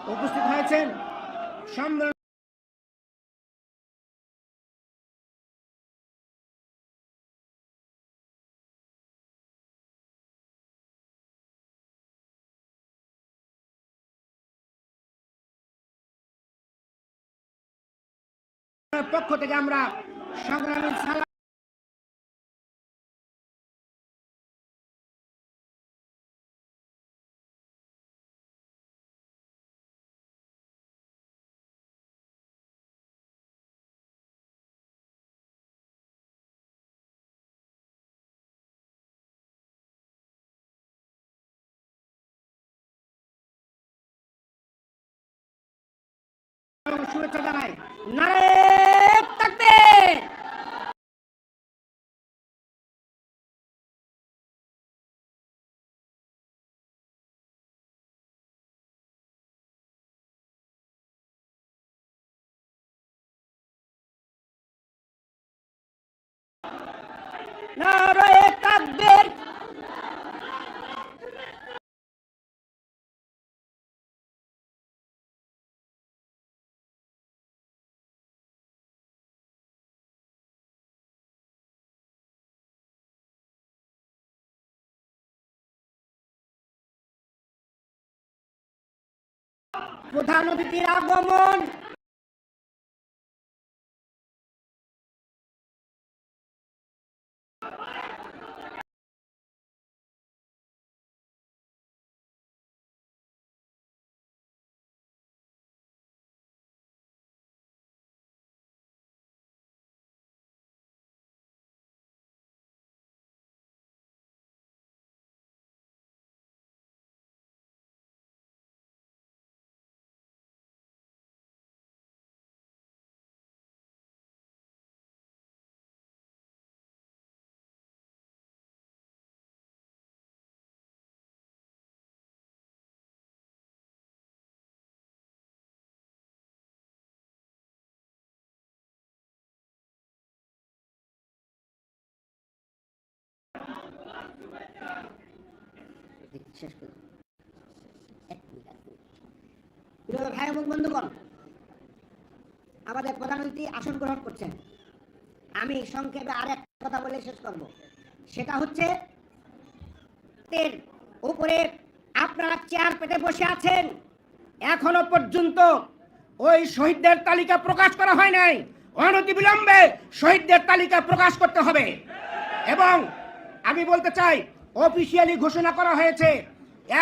উপস্থিত হয়েছেন পক্ষ থেকে আমরা সংগ্রামী প্রধান অতিথির আগমন। শেষ করি এক মিনিট, এক মিনিট। ভাই এবং বন্ধুগণ আমাদের প্রধান অতিথি আসন গ্রহণ করছেন। আমি সংক্ষেপে আর এক কথা বলে শেষ করব। সেটা হচ্ছে উপরে আপনারা চেয়ার পেতে বসে আছেন এখনও পর্যন্ত ওই শহীদদের তালিকা প্রকাশ করা হয় নাই। অনতি অনতিবিলম্বে শহীদদের তালিকা প্রকাশ করতে হবে। এবং আমি বলতে চাই অফিসিয়ালি ঘোষণা করা হয়েছে,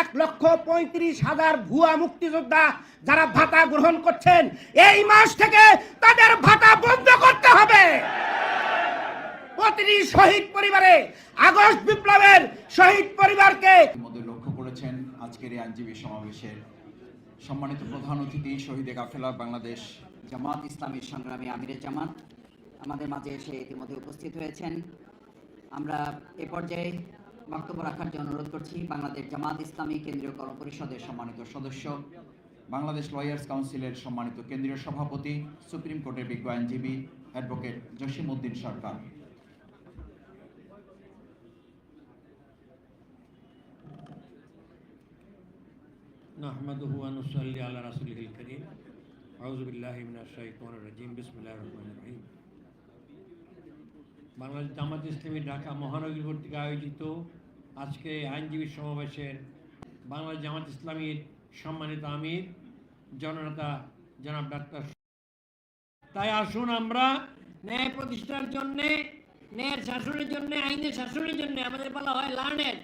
এক লক্ষ পঁয়ত্রিশ হাজার ভুয়া মুক্তিযোদ্ধা যারা ভাতা গ্রহণ করছেন, এই মাস থেকে তাদের ভাতা বন্ধ করতে হবে। প্রতিটি শহীদ পরিবারে আগস্ট বিপ্লবের শহীদ পরিবারকে লক্ষ্য করেছেন আজকের এই আইনজীবী সমাবেশের সম্মানিত প্রধান অতিথি, শহীদে কাফেলা বাংলাদেশ জামাত ইসলামী সংগ্রামী আমিরে জামাত আমাদের মাঝে এসে ইতিমধ্যে উপস্থিত হয়েছেন। আমরা এ পর্যায়ে বক্তব্য রাখার জন্য অনুরোধ করছি বাংলাদেশ জামাত ইসলামী কেন্দ্রীয় কর্মপরিষদের সম্মানিত সদস্য বাংলাদেশ লয়ার্স কাউন্সিলের সম্মানিত কেন্দ্রীয় সভাপতি সুপ্রিম কোর্টের বিজ্ঞ আইনজীবী অ্যাডভোকেট জসিম উদ্দিন সরকার نحمده ونصلي على رسوله الكريم أعوذ بالله من الشيطان الرجيم بسم الله الرحمن الرحيم বাংলাদেশ জামাত ইসলামী ঢাকা মহানগরী কর্তৃক আয়োজিত আজকে আইনজীবী সমাবেশের বাংলাদেশ জামাত ইসলামীর সম্মানিত আমির, জননেতা জনাব ডাক্তার তাই আসুন আমরা ন্যায় প্রতিষ্ঠার জন্যে, ন্যায়ের শাসনের জন্য, আইনের শাসনের জন্য আমাদের বলা হয় লার্নের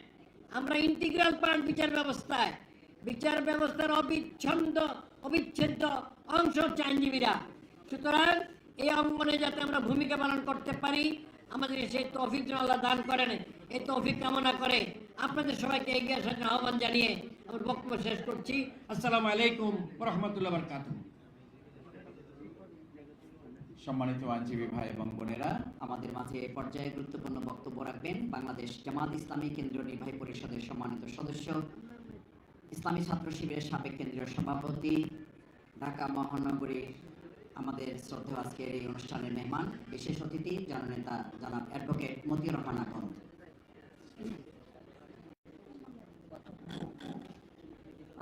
আমরা ইন্টিগ্রাল পার্ট বিচার ব্যবস্থায়, বিচার ব্যবস্থার অবিচ্ছন্দ, অবিচ্ছেদ্য অংশ হচ্ছে আইনজীবীরা। সুতরাং এই অঙ্গনে যাতে আমরা ভূমিকা পালন করতে পারি আমাদের সেই তৌফিক আল্লাহ দান করেন, এই তৌফিক কামনা করে আপনাদের সবাইকে এগিয়ে আসার জন্য আহ্বান জানিয়ে আমার বক্তব্য শেষ করছি। আসসালামু আলাইকুম রহমতুল্লাহ বরকাতুহ। সম্মানিত আইনজীবী ভাই এবং বোনেরা, আমাদের মাঝে এ পর্যায়ে গুরুত্বপূর্ণ বক্তব্য রাখবেন বাংলাদেশ জামাত ইসলামী কেন্দ্রীয় নির্বাহী পরিষদের সম্মানিত সদস্য, ইসলামী ছাত্র শিবিরের সাবেক কেন্দ্রীয় সভাপতি, ঢাকা মহানগরী আমাদের শ্রদ্ধা আজকের এই অনুষ্ঠানের মেহমান বিশেষ অতিথি জননেতা জনাব অ্যাডভোকেট মতিউর রহমান আখন্দ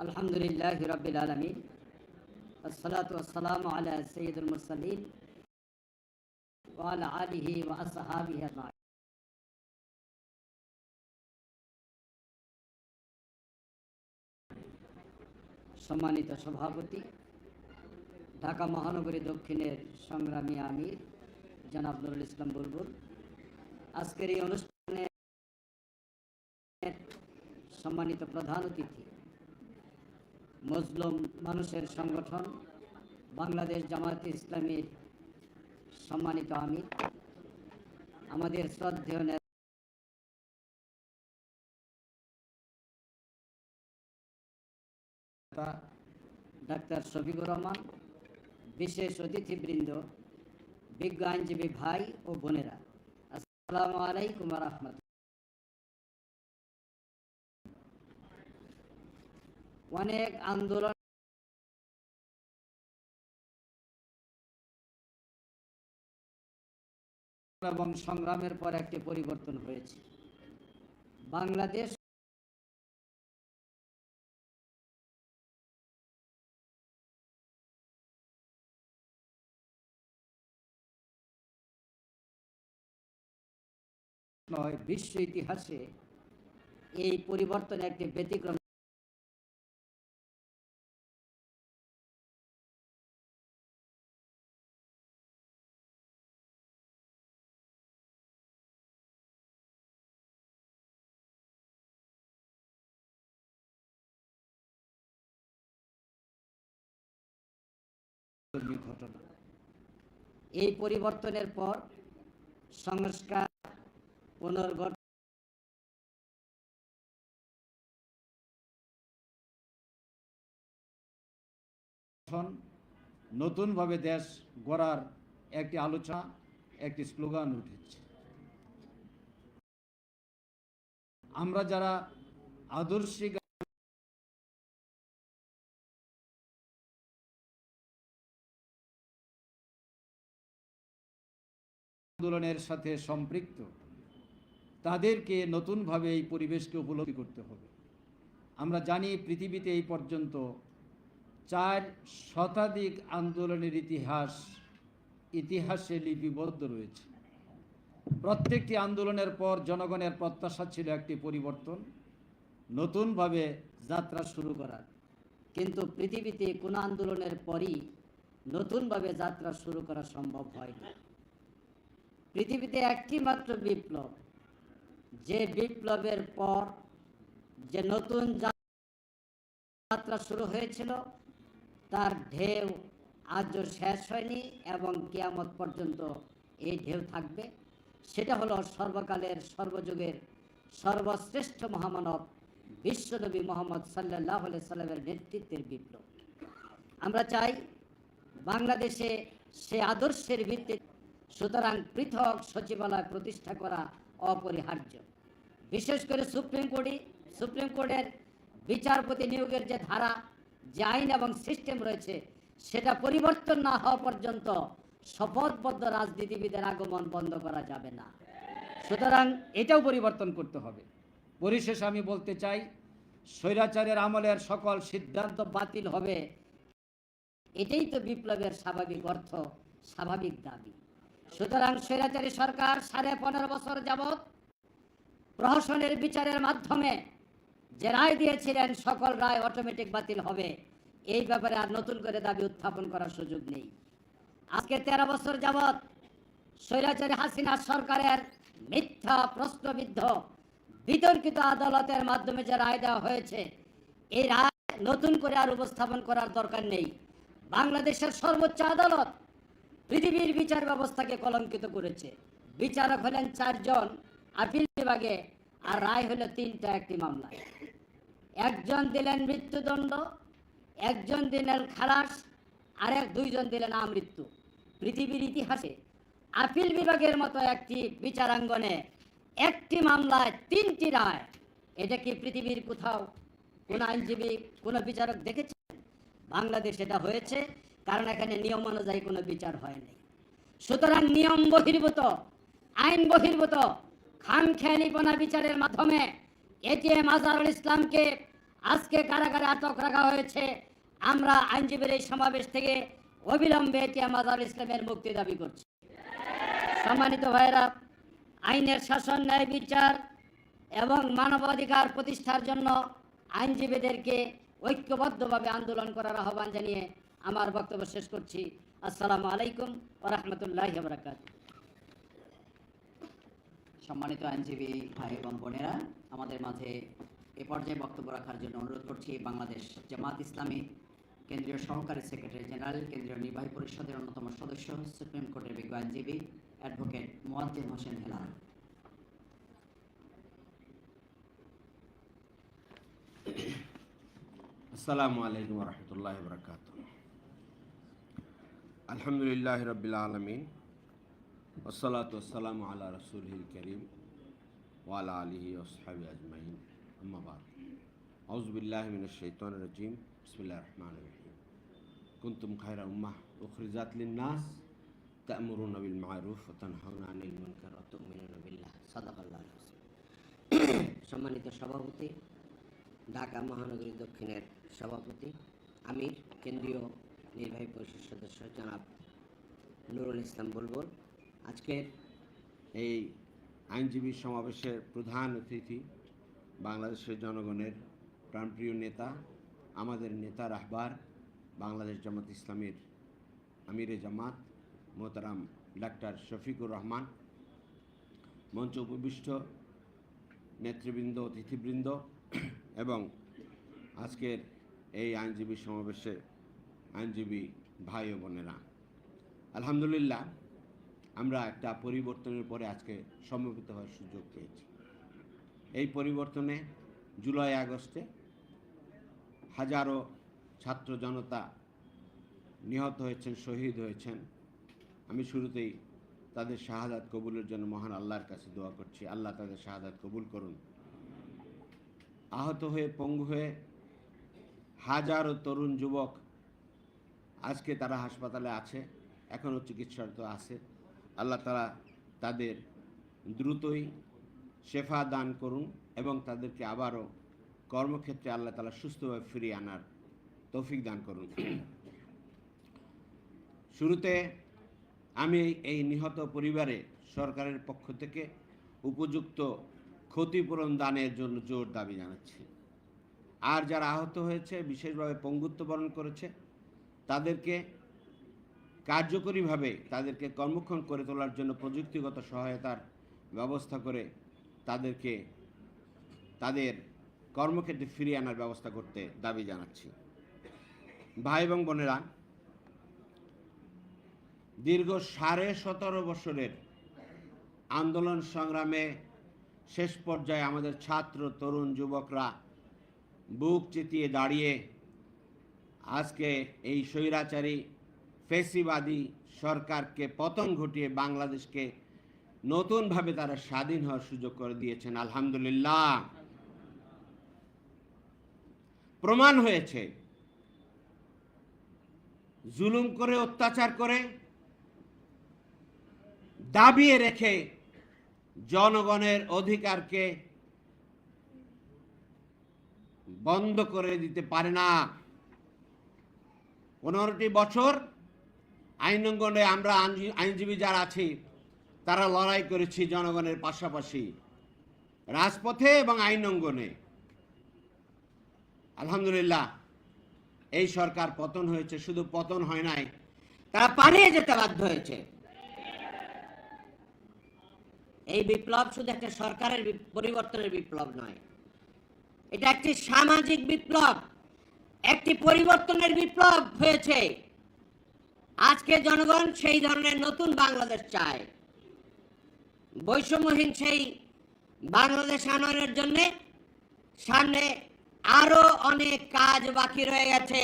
আলহামদুলিল্লাহ রবিল আলমী الصلاة والسلام على سيد المرسلين وعلى آله وأصحابه أجمعين সম্মানিত সভাপতি ঢাকা মহানগরী দক্ষিণের সংগ্রামী আমির, জনাব নুরুল ইসলাম বুলবুল। আজকের এই অনুষ্ঠানে সম্মানিত প্রধান অতিথি, মজলুম মানুষের সংগঠন, বাংলাদেশ জামায়াত ইসলামীর সম্মানিত আমির, আমাদের শ্রদ্ধেয় নেতা ডাক্তার শফিকুর রহমান বিশেষ অতিথিবৃন্দ বিজ্ঞ আইনজীবী ভাই ও বোনেরা, আসসালামু আলাইকুম রহমত অনেক আন্দোলন এবং সংগ্রামের পর একটি পরিবর্তন হয়েছে। বাংলাদেশ নয় বিশ্ব ইতিহাসে এই পরিবর্তন একটি ব্যতিক্রম। ঘটনা এই পরিবর্তনের পর সংস্কার পুনর্গঠন গঠন নতুনভাবে দেশ গড়ার একটি আলোচনা, একটি স্লোগান উঠেছে। আমরা যারা আদর্শিক আন্দোলনের সাথে সম্পৃক্ত তাদেরকে নতুনভাবে এই পরিবেশকে উপলব্ধি করতে হবে। আমরা জানি পৃথিবীতে এই পর্যন্ত চার শতাধিক আন্দোলনের ইতিহাস, ইতিহাসে লিপিবদ্ধ রয়েছে। প্রত্যেকটি আন্দোলনের পর জনগণের প্রত্যাশা ছিল একটি পরিবর্তন, নতুনভাবে যাত্রা শুরু করার। কিন্তু পৃথিবীতে কোনো আন্দোলনের পরই নতুনভাবে যাত্রা শুরু করা সম্ভব হয়নি। পৃথিবীতে একটি মাত্র বিপ্লব যে বিপ্লবের পর যে নতুন যাত্রা শুরু হয়েছিল, তার ঢেউ আজও শেষ হয়নি এবং কেয়ামত পর্যন্ত এই ঢেউ থাকবে। সেটা হলো সর্বকালের, সর্বযুগের সর্বশ্রেষ্ঠ মহামানব বিশ্বনবী মোহাম্মদ সাল্লাহ সাল্লামের নেতৃত্বের বিপ্লব। আমরা চাই বাংলাদেশে সে আদর্শের ভিত্তিতে সুতরাং পৃথক সচিবালয় প্রতিষ্ঠা করা অপরিহার্য। বিশেষ করে সুপ্রিম কোর্টে, সুপ্রিম কোর্টের বিচারপতি নিয়োগের যে ধারা, যে আইন এবং সিস্টেম রয়েছে, সেটা পরিবর্তন না হওয়া পর্যন্ত শপথবদ্ধ রাজনীতিবিদের আগমন বন্ধ করা যাবে না। সুতরাং এটাও পরিবর্তন করতে হবে। পরিশেষে আমি বলতে চাই, স্বৈরাচারের আমলের সকল সিদ্ধান্ত বাতিল হবে। এটাই তো বিপ্লবের স্বাভাবিক অর্থ, স্বাভাবিক দাবি। সুতরাং স্বৈরাচারী সরকার সাড়ে পনেরো বছর যাবৎ প্রহসনের বিচারের মাধ্যমে যে রায় দিয়েছিলেন, সকল রায় অটোমেটিক বাতিল হবে। এই ব্যাপারে আর নতুন করে দাবি উত্থাপন করার সুযোগ নেই। আজকে তেরো বছর যাবৎ স্বৈরাচারী হাসিনা সরকারের মিথ্যা, প্রশ্নবিদ্ধ, বিতর্কিত আদালতের মাধ্যমে যে রায় দেওয়া হয়েছে, এই রায় নতুন করে আর উপস্থাপন করার দরকার নেই। বাংলাদেশের সর্বোচ্চ আদালত পৃথিবীর বিচার ব্যবস্থাকে কলঙ্কিত করেছে। বিচারক হলেন চারজন, আপিল বিভাগে, আর রায় হলো তিনটা, একটি মামলায় একজন দিলেন মৃত্যুদণ্ড, একজন দিলেন খালাস, আর এক, দুইজন দিলেন আমৃত্যু। পৃথিবীর ইতিহাসে আপিল বিভাগের মতো একটি বিচারাঙ্গনে একটি মামলায় তিনটি রায়। এটা কি পৃথিবীর কোথাও কোন আইনজীবী, কোনো বিচারক দেখেছেন? বাংলাদেশ এটা হয়েছে। কারণ এখানে নিয়ম অনুযায়ী কোনো বিচার হয়নি সুতরাং নিয়ম বহির্ভূত, আইন বহির্ভূত খামখেয়ালিপনা বিচারের মাধ্যমে এটিএম আজহারুল ইসলামকে আজকে কারাগারে আটক রাখা হয়েছে। আমরা আইনজীবীর এই সমাবেশ থেকে অবিলম্বে তিয়ামাদ ইসলামের মুক্তি দাবি করছি। সম্মানিত ভাইরা আইনের শাসন, ন্যায় বিচার এবং মানবাধিকার প্রতিষ্ঠার জন্য আইনজীবীদেরকে ঐক্যবদ্ধভাবে আন্দোলন করার আহ্বান জানিয়ে আমার বক্তব্য শেষ করছি। আসসালামু আলাইকুম ও রহমতুল্লাহ বরকাত সম্মানিত আইনজীবী ভাই এবং বোনেরা, আমাদের মাঝে এ পর্যায়ে বক্তব্য রাখার জন্য অনুরোধ করছি বাংলাদেশ জামাত ইসলামী কেন্দ্রীয় সহকারী সেক্রেটারি জেনারেল, কেন্দ্রীয় নির্বাহী পরিষদের অন্যতম সদস্য, সুপ্রিম কোর্টের বিজ্ঞ আইনজীবী অ্যাডভোকেট মোয়াজ্জেম হোসেন হেলাল। আসসালামু আলাইকুম রহমতুল্লাহ বরকাত আলহামদুলিল্লাহ রবিল আলমিন ওসলাত ওসালাম আল্লাহ রসুল করিম ওয়ালা আলিহি ওসহাবি আজমাইন আম্মাবাদ আউজবিল্লাহ মিন শৈতান রজিম বিসমিল্লাহ রহমান রহিম। কুন্তুম খায়রা উম্মাহ উখরিজাত লিন্নাস বিল মারুফ ওয়া তানহাউনা আনিল মুনকার ওয়া তু'মিনুনা বিল্লাহ। সাদাকাল্লাহ সম্মানিত সভাপতি, ঢাকা মহানগরী দক্ষিণের সভাপতি, আমির, কেন্দ্রীয় নির্বাহী পরিষদ সদস্য জনাব নুরুল ইসলাম বুলবুল। আজকের এই আইনজীবী সমাবেশের প্রধান অতিথি বাংলাদেশের জনগণের প্রাণপ্রিয় নেতা, আমাদের নেতা রাহবার, বাংলাদেশ জামাত ইসলামের আমিরে জামাত, মোহতারাম ডাক্তার শফিকুর রহমান, মঞ্চ উপবিষ্ট নেতৃবৃন্দ, অতিথিবৃন্দ এবং আজকের এই আইনজীবী সমাবেশে আইনজীবী ভাই ও বোনেরা। আলহামদুলিল্লাহ, আমরা একটা পরিবর্তনের পরে আজকে সমবেত হওয়ার সুযোগ পেয়েছি। এই পরিবর্তনে জুলাই আগস্টে হাজারো ছাত্র জনতা নিহত হয়েছেন, শহীদ হয়েছেন। আমি শুরুতেই তাদের শাহাদাত কবুলের জন্য মহান আল্লাহর কাছে দোয়া করছি। আল্লাহ তাদের শাহাদাত কবুল করুন। আহত হয়ে, পঙ্গু হয়ে হাজারো তরুণ যুবক আজকে তারা হাসপাতালে আছে, এখনও চিকিৎসারত আছে। আল্লাহ তারা তাদের দ্রুতই শেফা দান করুন এবং তাদেরকে আবারও কর্মক্ষেত্রে আল্লাহ তালা সুস্থভাবে ফিরিয়ে আনার তৌফিক দান করুন। শুরুতে আমি এই নিহত পরিবারে সরকারের পক্ষ থেকে উপযুক্ত ক্ষতিপূরণ দানের জন্য জোর দাবি জানাচ্ছি। আর যারা আহত হয়েছে, বিশেষভাবে পঙ্গুত্ব বরণ করেছে তাদেরকে কার্যকরীভাবে তাদেরকে কর্মক্ষম করে তোলার জন্য প্রযুক্তিগত সহায়তার ব্যবস্থা করে তাদেরকে তাদের কর্মক্ষেত্রে ফিরিয়ে আনার ব্যবস্থা করতে দাবি জানাচ্ছি। ভাই এবং বোনেরা, দীর্ঘ সাড়ে সতেরো বছরের আন্দোলন সংগ্রামে শেষ পর্যায়ে আমাদের ছাত্র, তরুণ, যুবকরা বুক চেতিয়ে দাঁড়িয়ে আজকে এই স্বৈরাচারী ফেসিবাদী সরকারকে পতন ঘটিয়ে বাংলাদেশকে নতুনভাবে তারা স্বাধীন হওয়ার সুযোগ করে দিয়েছেন, আলহামদুলিল্লাহ। প্রমাণ হয়েছে, জুলুম করে, অত্যাচার করে, দাবিয়ে রেখে জনগণের অধিকারকে বন্ধ করে দিতে পারে না। পনেরোটি বছর আইনঙ্গনে আমরা আইনজী- আইনজীবী যারা আছি, তারা লড়াই করেছি জনগণের পাশাপাশি। রাজপথে এবং আইনঙ্গনে আলহামদুলিল্লাহ, এই সরকার পতন হয়েছে, শুধু পতন হয় নাই, তারা পালিয়ে যেতে বাধ্য হয়েছে। এই বিপ্লব শুধু একটা সরকারের পরিবর্তনের বিপ্লব নয়, এটা একটি সামাজিক বিপ্লব। একটি পরিবর্তনের বিপ্লব হয়েছে। আজকে জনগণ সেই ধরনের নতুন বাংলাদেশ চায়। বৈষম্যহীন সেই বাংলাদেশ আনয়নের জন্য সামনে আরও অনেক কাজ বাকি রয়ে গেছে।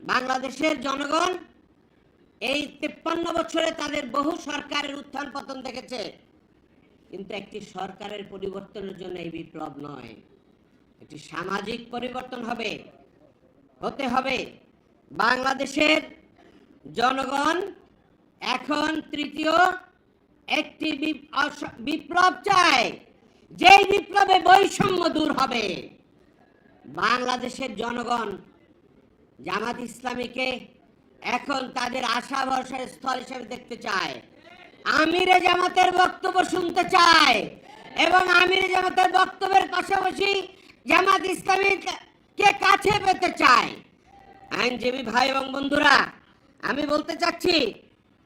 বাংলাদেশের জনগণ এই তেপ্পান্ন বছরে তাদের বহু সরকারের উত্থান পতন দেখেছে। কিন্তু একটি সরকারের পরিবর্তনের জন্য এই বিপ্লব নয়। একটি সামাজিক পরিবর্তন হবে, হতে হবে। বাংলাদেশের জনগণ এখন তৃতীয় একটি বিপ- বিপ্লব চায়, যেই বিপ্লবে বৈষম্য দূর হবে। বাংলাদেশের জনগণ জামাত ইসলামীকে এখন তাদের আশা ভরসার স্থল হিসেবে দেখতে চায়। আমিরে জামাতের বক্তব্য শুনতে চায় এবং আমিরে জামাতের বক্তব্যের পাশাপাশি জামাত ইসলামীকে কাছে পেতে চায়? আইনজীবী ভাই এবং বন্ধুরা, আমি বলতে চাচ্ছি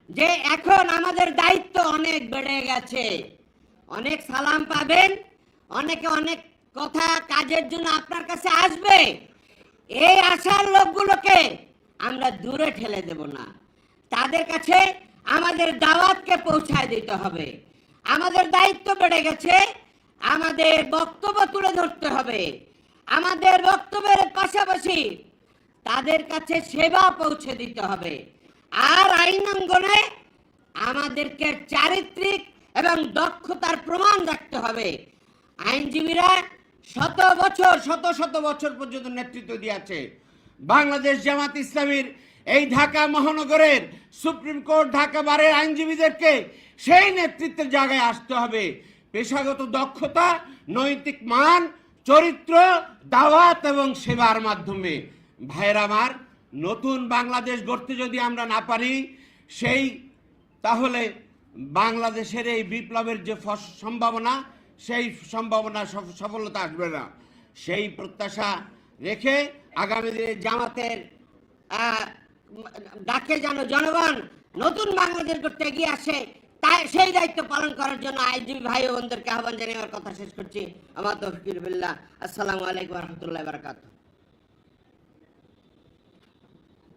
যে এখন আমাদের দায়িত্ব অনেক বেড়ে গেছে। অনেক সালাম পাবেন, অনেকে অনেক কথা কাজের জন্য আপনার কাছে আসবে। এই আশার লোকগুলোকে আমরা দূরে ঠেলে দেব না। তাদের কাছে আমাদের দাওয়াতকে পৌঁছায় দিতে হবে। আমাদের দায়িত্ব বেড়ে গেছে আমাদের বক্তব্য তুলে ধরতে হবে। আমাদের বক্তব্যের পাশাপাশি তাদের কাছে সেবা পৌঁছে দিতে হবে। আর আইন অঙ্গনে আমাদেরকে চারিত্রিক এবং দক্ষতার প্রমাণ রাখতে হবে। আইনজীবীরা শত বছর, শত শত বছর পর্যন্ত নেতৃত্ব দিয়েছে। বাংলাদেশ জামাত ইসলামীর এই ঢাকা মহানগরের সুপ্রিম কোর্ট ঢাকা বারের আইনজীবীদেরকে সেই নেতৃত্বের জায়গায় আসতে হবে। পেশাগত দক্ষতা, নৈতিক মান, চরিত্র, দাওয়াত এবং সেবার মাধ্যমে। ভাইয়ের আমার, নতুন বাংলাদেশ গড়তে যদি আমরা না পারি, সেই তাহলে বাংলাদেশের এই বিপ্লবের যে সম্ভাবনা, সেই সম্ভাবনা সফ- সফলতা আসবে না। সেই প্রত্যাশা রেখে আগামী দিনে জামাতের ডাকে যেন জনগণ নতুন বাংলাদেশ করতে এগিয়ে আসে তাই সেই দায়িত্ব পালন করার জন্য আইনজীবী ভাই ও বোনদেরকে আহ্বান জানিয়ে আমার কথা শেষ করছি। আমার তফকির বিল্লাহ। আসসালামু আলাইকুম রহমতুল্লাহ বারকাত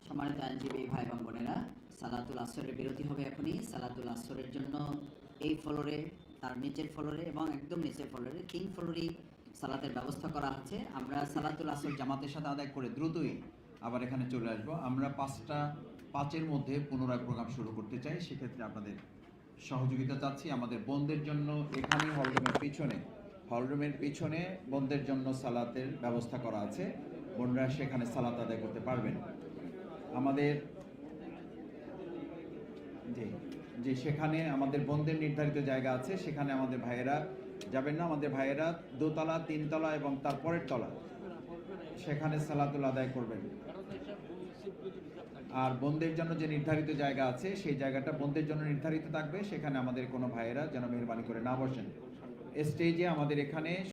সম্মানিত আইনজীবী ভাই এবং বোনেরা, সালাতুল আসরের বিরতি হবে এখনই। সালাতুল আসরের জন্য এই ফ্লোরে, তার নিচের ফ্লোরে এবং একদম নিচের ফ্লোরে তিন ফ্লোরই সালাতের ব্যবস্থা করা আছে। আমরা সালাতুল আসর জামাতের সাথে আদায় করে দ্রুতই আবার এখানে চলে আসব। আমরা পাঁচটা, পাঁচের মধ্যে পুনরায় প্রোগ্রাম শুরু করতে চাই। সেক্ষেত্রে আপনাদের সহযোগিতা চাচ্ছি আমাদের বোনদের জন্য এখানে হলরুমের পিছনে। হলরুমের পিছনে বোনদের জন্য সালাতের ব্যবস্থা করা আছে। বোনরা সেখানে সালাত আদায় করতে পারবেন। আমাদের জি যে সেখানে আমাদের বোনদের নির্ধারিত জায়গা আছে। সেখানে আমাদের ভাইয়েরা যাবেন না। আমাদের ভাইয়েরা দোতলা, তিনতলা এবং তারপরের তলা। সেখানে সালাতুল আদায় করবেন। আর বোনদের জন্য যে নির্ধারিত জায়গা আছে, সেই জায়গাটা বোনদের জন্য নির্ধারিত থাকবে। সেখানে আমাদের কোনো ভাইয়েরা যেন মেহরবানি করে না বসেন। স্টেজে আমাদের এখানে